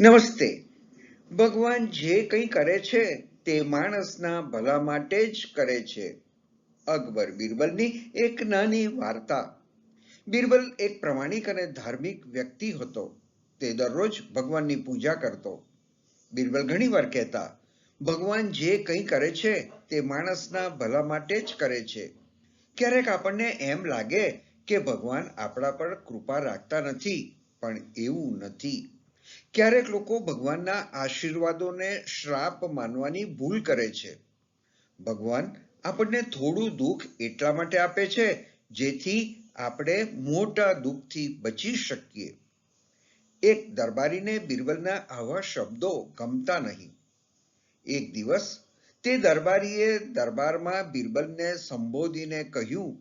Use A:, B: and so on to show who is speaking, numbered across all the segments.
A: નમસ્તે. ભગવાન જે કંઈ કરે છે તે માણસના ભલા માટે જ કરે છે. અકબર બિરબલની એક નાની વાર્તા. બિરબલ એક પ્રમાણિક અને ધાર્મિક વ્યક્તિ હતો. તે દરરોજ ભગવાનની પૂજા કરતો. બિરબલ ઘણીવાર કહેતા, ભગવાન જે કંઈ કરે છે તે માણસના ભલા માટે જ કરે છે. ક્યારેક આપણને એમ લાગે કે ભગવાન આપણા પર કૃપા રાખતા નથી, પણ એવું નથી. ક્યારેક લોકો ભગવાનના આશીર્વાદોને શ્રાપ માનવાની ભૂલ કરે છે. ભગવાન આપણને થોડું દુઃખ એટલા માટે આપે છે, જેથી આપણે મોટા દુઃખથી બચી શકીએ. એક દરબારીને બિરબલના આવા શબ્દો ગમતા નહીં. એક દિવસ તે દરબારીએ દરબારમાં બિરબલને સંબોધીને કહ્યું,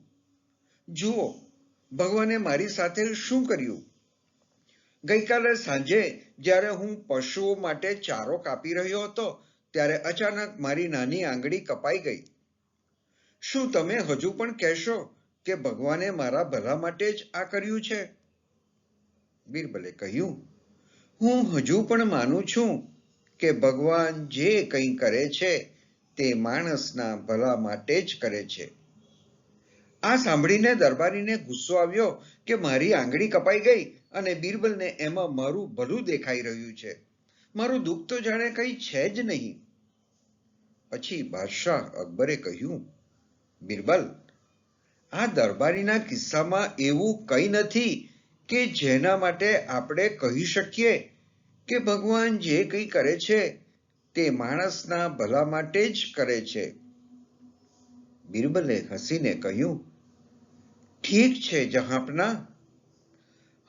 A: જુઓ, ભગવાને મારી સાથે શું કર્યું? ગઈકાલે સાંજે જ્યારે હું પશુઓ માટે ચારો કાપી રહ્યો હતો, ત્યારે અચાનક મારી નાની આંગળી કપાઈ ગઈ. શું તમે હજુ પણ કહેશો કે ભગવાને મારા ભલા માટે જ આ કર્યું છે? બીરબલે કહ્યું, હું હજુ પણ માનું છું કે ભગવાન જે કંઈ કરે છે, તે માણસના ભલા માટે જ કરે છે. આ સાંભળીને દરબારીને ગુસ્સો આવ્યો કે મારી આંગળી કપાઈ ગઈ અને બિરબલને એમાં મારું ભલું દેખાઈ રહ્યું છે. મારું દુઃખ તો જાણે કંઈ છે જ નહીં. પછી બાદશાહ અકબરે કહ્યું, બિરબલ, આ દરબારીના કિસ્સામાં એવું કંઈ નથી કે જેના માટે આપણે કહી શકીએ કે ભગવાન જે કંઈ કરે છે તે માણસના ભલા માટે જ કરે છે. બિરબલે હસીને કહ્યું, ઠીક છે જહાંપના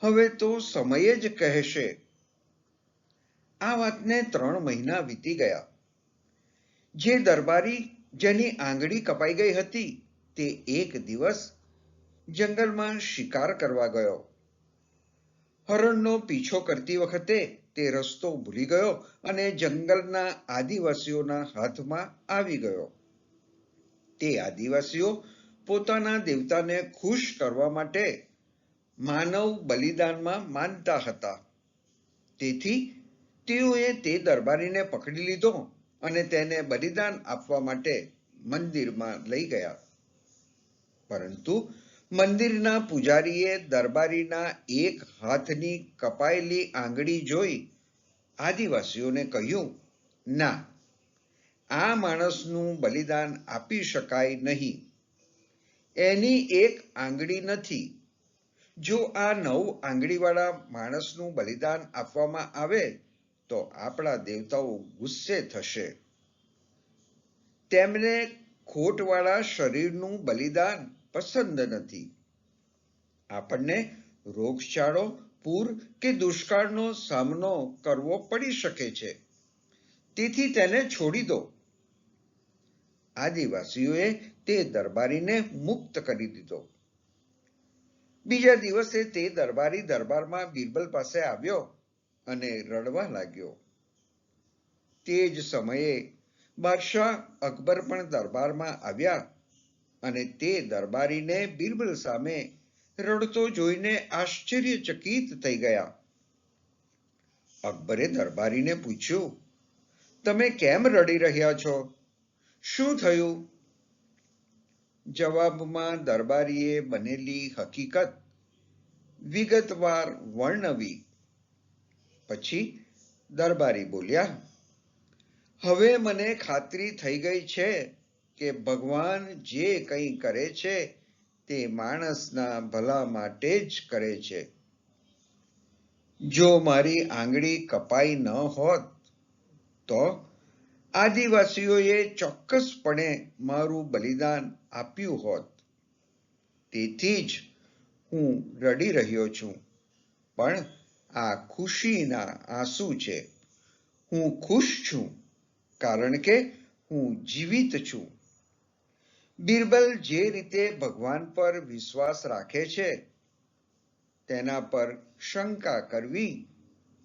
A: હવે તો સમય જ કહેશે. આ વાતને ત્રણ મહિના વીતી ગયા. જે દરબારી જેની આંગળી કપાઈ ગઈ હતી, તે એક દિવસ જંગલમાં શિકાર કરવા ગયો. હરણનો પીછો કરતી વખતે તે રસ્તો ભૂલી ગયો અને જંગલના આદિવાસીઓના હાથમાં આવી ગયો. તે આદિવાસીઓ પોતાના દેવતાને ખુશ કરવા માટે માનવ બલિદાનમાં માનતા હતા. તેથી તેઓએ તે દરબારીને પકડી લીધો અને તેને બલિદાન આપવા માટે મંદિરમાં લઈ ગયા. પરંતુ મંદિરના પૂજારીએ દરબારીના એક હાથની કપાયેલી આંગળી જોઈ આદિવાસીઓને કહ્યું, ના, આ માણસનું બલિદાન આપી શકાય નહીં. એની એક આંગળી નથી જો આ નવ આંગળીવાળા માણસનું બલિદાન આપવામાં આવે, તો આપણા દેવતાઓ ગુસ્સે થશે. તેમને ખોટવાળા શરીરનું બલિદાન પસંદ નથી. આપણને રોગચાળો, પૂર કે દુષ્કાળનો સામનો કરવો પડી શકે છે. તેથી તેને છોડી દો. આદિવાસીઓએ તે દરબારીને મુક્ત કરી દીધો. બીજા દિવસે તે દરબારી દરબારમાં બિરબલ પાસે આવ્યો અને રડવા લાગ્યો. તે જ સમયે બાદશાહ અકબર પણ દરબારમાં આવ્યા અને તે દરબારીને બિરબલ સામે રડતો જોઈને આશ્ચર્યચકિત થઈ ગયા. અકબરે દરબારીને પૂછ્યું, તમે કેમ રડી રહ્યા છો? શું થયું? જવાબમાં દરબારીએ બનેલી હકીકત વિગતવાર વર્ણવી. પછી દરબારી બોલ્યા, હવે મને ખાતરી થઈ ગઈ છે કે ભગવાન જે કંઈ કરે છે તે માણસના ભલા માટે જ કરે છે. જો મારી આંગળી કપાઈ ન હોત તો આદિવાસીઓએ ચોક્કસપણે મારું બલિદાન આપ્યું હોત. તેથી જ હું રડી રહ્યો છું. પણ આ ખુશીના આંસુ છે. હું ખુશ છું, કારણ કે હું જીવિત છું. બિરબલ જે રીતે ભગવાન પર વિશ્વાસ રાખે છે, તેના પર શંકા કરવી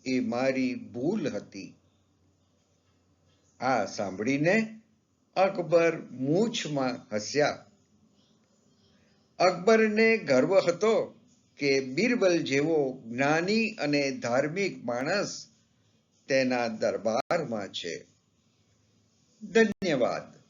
A: એ મારી ભૂલ હતી. આ સાંભળીને અકબર મૂછમાં હસ્યા. અકબરને ગર્વ હતો કે બિરબલ જેવો જ્ઞાની અને ધાર્મિક માણસ તેના દરબારમાં છે. ધન્યવાદ.